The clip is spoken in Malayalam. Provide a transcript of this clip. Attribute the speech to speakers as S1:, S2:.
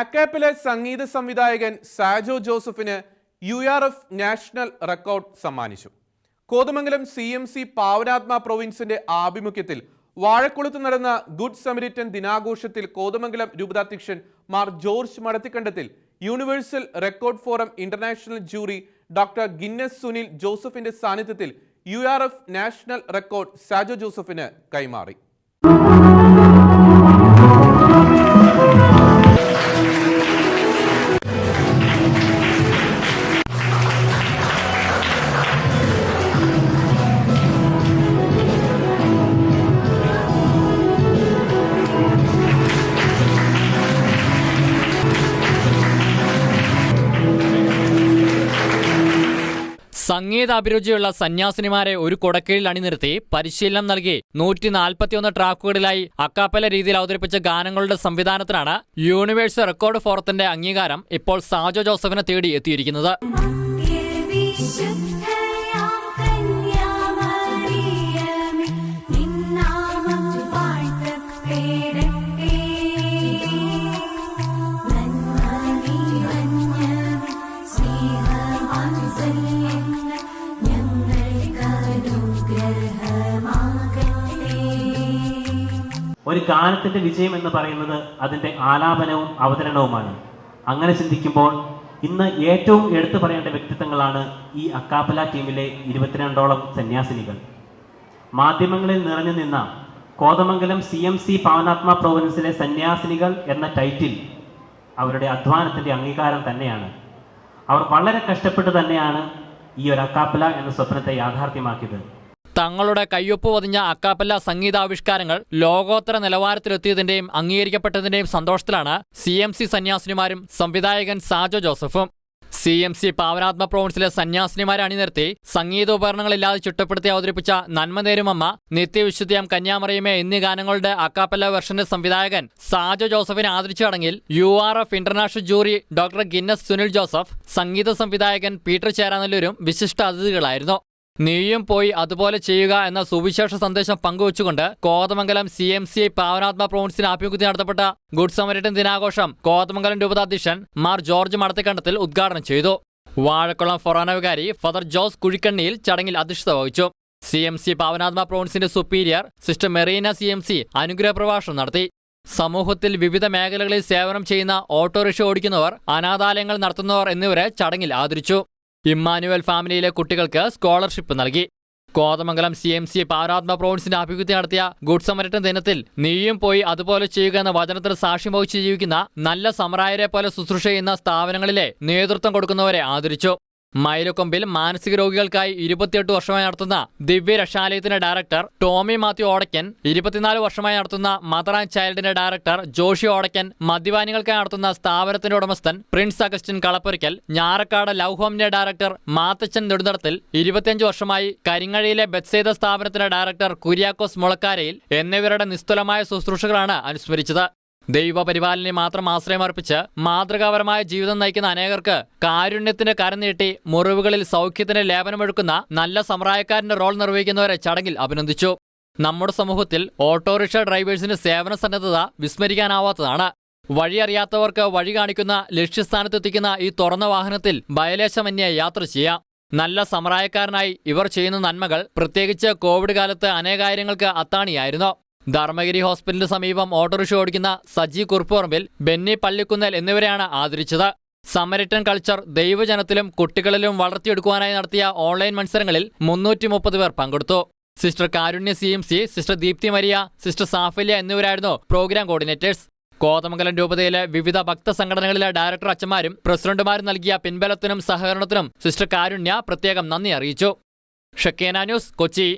S1: അക്കാപ്പിലെ സംഗീത സംവിധായകൻ സാജോ ജോസഫിന് U R F national record സമ്മാനിച്ചു. Kothamangalam C M C Pavanatma പ്രൊവിൻസിന്റെ ആഭിമുഖ്യത്തിൽ വാഴക്കുളത്ത് നടന്ന ഗുഡ് സമരിറ്റൻ ദിനാഘോഷത്തിൽ Kothamangalam രൂപതാധ്യക്ഷൻ Mar George Madathikandathil universal record forum international jury doctor Guinness Sunil ജോസഫിന്റെ സാന്നിധ്യത്തിൽ U R F national record Sajo ജോസഫിന് കൈമാറി.
S2: സംഗീത അഭിരുചിയുള്ള സന്യാസിനിമാരെ ഒരു കൊടക്കീഴിൽ അണിനിർത്തി പരിശീലനം നൽകി നൂറ്റി നാൽപ്പത്തിയൊന്ന് ട്രാക്കുകളിലായി അക്കാപ്പല രീതിയിൽ അവതരിപ്പിച്ച ഗാനങ്ങളുടെ സംവിധാനത്തിനാണ് യൂണിവേഴ്സൽ റെക്കോർഡ് ഫോറത്തിന്റെ അംഗീകാരം ഇപ്പോൾ സാജോ ജോസഫിനെ തേടി എത്തിയിരിക്കുന്നത്.
S3: ഒരു ഗാനത്തിന്റെ വിജയം എന്ന് പറയുന്നത് അതിന്റെ ആലാപനവും അവതരണവുമാണ്. അങ്ങനെ ചിന്തിക്കുമ്പോൾ ഇന്ന് ഏറ്റവും എടുത്തു പറയേണ്ട വ്യക്തിത്വങ്ങളാണ് ഈ അക്കാപ്പല ടീമിലെ ഇരുപത്തിരണ്ടോളം സന്യാസിനികൾ. മാധ്യമങ്ങളിൽ നിറഞ്ഞു നിന്ന Kothamangalam C M C Pavanatma പ്രൊവിൻസിലെ സന്യാസിനികൾ എന്ന ടൈറ്റിൽ അവരുടെ അധ്വാനത്തിന്റെ അംഗീകാരം തന്നെയാണ്. അവർ വളരെ കഷ്ടപ്പെട്ട് തന്നെയാണ് ഈ ഒരു അക്കാപ്പല എന്ന സ്വപ്നത്തെ യാഥാർത്ഥ്യമാക്കിയത്.
S2: തങ്ങളുടെ കയ്യൊപ്പ് പതിഞ്ഞ അക്കാപ്പല്ല സംഗീതാവിഷ്കാരങ്ങൾ ലോകോത്തര നിലവാരത്തിലെത്തിയതിന്റെയും അംഗീകരിക്കപ്പെട്ടതിന്റെയും സന്തോഷത്തിലാണ് സി എം സി സന്യാസിനിമാരും സംവിധായകൻ സാജോ ജോസഫും. സി എം സി പാവനാത്മ പ്രോവിൻസിലെ സന്യാസിനിമാരെ അണിനിർത്തി സംഗീതോപകരണങ്ങളില്ലാതെ ചുട്ടപ്പെടുത്തി അവതരിപ്പിച്ച നന്മനേരുമമ്മ നിത്യവിശുദ്ധിയാം കന്യാമറിയമേ എന്നീ ഗാനങ്ങളുടെ അക്കാപ്പല്ല വെർഷന്റെ സംവിധായകൻ സാജോ ജോസഫിനെ ആദരിച്ച ചടങ്ങിൽ U R F international jury doctor Guinness Sunil Joseph സംഗീത സംവിധായകൻ പീറ്റർ ചേരാനല്ലൂരും വിശിഷ്ട അതിഥികളായിരുന്നു നീയും പോയി അതുപോലെ ചെയ്യുക എന്ന സുവിശേഷ സന്ദേശം പങ്കുവച്ചുകൊണ്ട് Kothamangalam C M C I Pavanatma പ്രോൺസിന് ആഭിമുഖ്യത്തിൽ നടത്തപ്പെട്ട ഗുഡ് സമരിറ്റൻ ദിനാഘോഷം കോതമംഗലം രൂപതാധ്യക്ഷൻ മാർ ജോർജ് മടത്തിക്കണ്ടത്തിൽ ഉദ്ഘാടനം ചെയ്തു. വാഴക്കുളം ഫൊറാനവികാരി ഫദർ ജോസ് കുഴിക്കണ്ണിയിൽ ചടങ്ങിൽ അധ്യക്ഷത വഹിച്ചു. C M C Pavanatma പ്രോൺസിന്റെ superior sister Merina C M C അനുഗ്രഹ പ്രഭാഷണം നടത്തി. സമൂഹത്തിൽ വിവിധ മേഖലകളിൽ സേവനം ചെയ്യുന്ന ഓട്ടോറിക്ഷ ഓടിക്കുന്നവർ അനാഥാലയങ്ങൾ നടത്തുന്നവർ എന്നിവരെ ചടങ്ങിൽ ആദരിച്ചു. ഇമ്മാനുവൽ ഫാമിലിയിലെ കുട്ടികൾക്ക് സ്കോളർഷിപ്പ് നൽകി. Kothamangalam C M C Paratma പ്രോൺസിന്റെ ആഭിമുഖ്യം നടത്തിയ ഗുഡ് സമരറ്റൻ ദിനത്തിൽ നീയും പോയി അതുപോലെ ചെയ്യുക എന്ന വചനത്തിന് സാക്ഷ്യം വഹിച്ച് ജീവിക്കുന്ന നല്ല സമറായരെ പോലെ ശുശ്രൂഷ ചെയ്യുന്ന സ്ഥാപനങ്ങളിലെ നേതൃത്വം കൊടുക്കുന്നവരെ ആദരിച്ചു. മൈലക്കൊമ്പിൽ മാനസിക രോഗികൾക്കായി ഇരുപത്തിയെട്ട് വർഷമായി നടത്തുന്ന ദിവ്യ രക്ഷാലയത്തിന്റെ ഡയറക്ടർ ടോമി മാത്യു ഓടക്കൻ ഇരുപത്തിനാല് വർഷമായി നടത്തുന്ന മദർ ആൻഡ് ചൈൽഡിന്റെ ഡയറക്ടർ ജോഷി ഓടക്കൻ മദ്യപാനികൾക്കായി നടത്തുന്ന സ്ഥാപനത്തിന്റെ ഉടമസ്ഥൻ Prince Augustine Kalapporikkal Njarakkad love ഹോമിന്റെ director Mathachan Nedumthadathil ഇരുപത്തിയഞ്ച് വർഷമായി കരിങ്ങഴിയിലെ ബത്സേത സ്ഥാപനത്തിന്റെ ഡയറക്ടർ കുര്യാക്കോസ് മുളക്കാരയിൽ എന്നിവരുടെ നിസ്തുലമായ ശുശ്രൂഷകളാണ് അനുസ്മരിച്ചത്. ദൈവപരിപാലനെ മാത്രം ആശ്രയമർപ്പിച്ച് മാതൃകാപരമായ ജീവിതം നയിക്കുന്ന അനേകർക്ക് കാരുണ്യത്തിന്റെ കരം നീട്ടി മുറിവുകളിൽ സൗഖ്യത്തിന് ലേപനമൊഴുക്കുന്ന നല്ല സമ്പ്രായക്കാരന്റെ റോൾ നിർവഹിക്കുന്നവരെ ചടങ്ങിൽ അഭിനന്ദിച്ചു. നമ്മുടെ സമൂഹത്തിൽ ഓട്ടോറിക്ഷ ഡ്രൈവേഴ്സിന്റെ സേവന സന്നദ്ധത വിസ്മരിക്കാനാവാത്തതാണ്. വഴി അറിയാത്തവർക്ക് വഴി കാണിക്കുന്ന ലക്ഷ്യസ്ഥാനത്തെത്തിക്കുന്ന ഈ തുറന്ന വാഹനത്തിൽ ബയലേശമന്യെ യാത്ര ചെയ്യാം. നല്ല സമറായക്കാരനായി ഇവർ ചെയ്യുന്ന നന്മകൾ പ്രത്യേകിച്ച് കോവിഡ് കാലത്ത് അനേകാര്യങ്ങൾക്ക് അത്താണിയായിരുന്നു. ധർമ്മഗിരി ഹോസ്പിറ്റലിന് സമീപം ഓട്ടോറിക്ഷ ഓടിക്കുന്ന സജി കുറുപ്പുറമ്പിൽ ബെന്നി പള്ളിക്കുന്നൽ എന്നിവരെയാണ് ആദരിച്ചത്. സമരറ്റൻ കൾച്ചർ ദൈവജനത്തിലും കുട്ടികളിലും വളർത്തിയെടുക്കുവാനായി നടത്തിയ ഓൺലൈൻ മത്സരങ്ങളിൽ മുന്നൂറ്റി മുപ്പത് പേർ പങ്കെടുത്തു. Sister Karunya C M C sister Deepthi Maria sister Saphalya എന്നിവരായിരുന്നു പ്രോഗ്രാം കോർഡിനേറ്റേഴ്സ്. കോതമംഗലം രൂപതയിലെ വിവിധ ഭക്ത സംഘടനകളിലെ ഡയറക്ടർ അച്ഛന്മാരും പ്രസിഡന്റുമാരും നൽകിയ പിൻബലത്തിനും സഹകരണത്തിനും സിസ്റ്റർ കാരുണ്യ പ്രത്യേകം നന്ദി അറിയിച്ചു. ഷക്കേന ന്യൂസ് കൊച്ചി.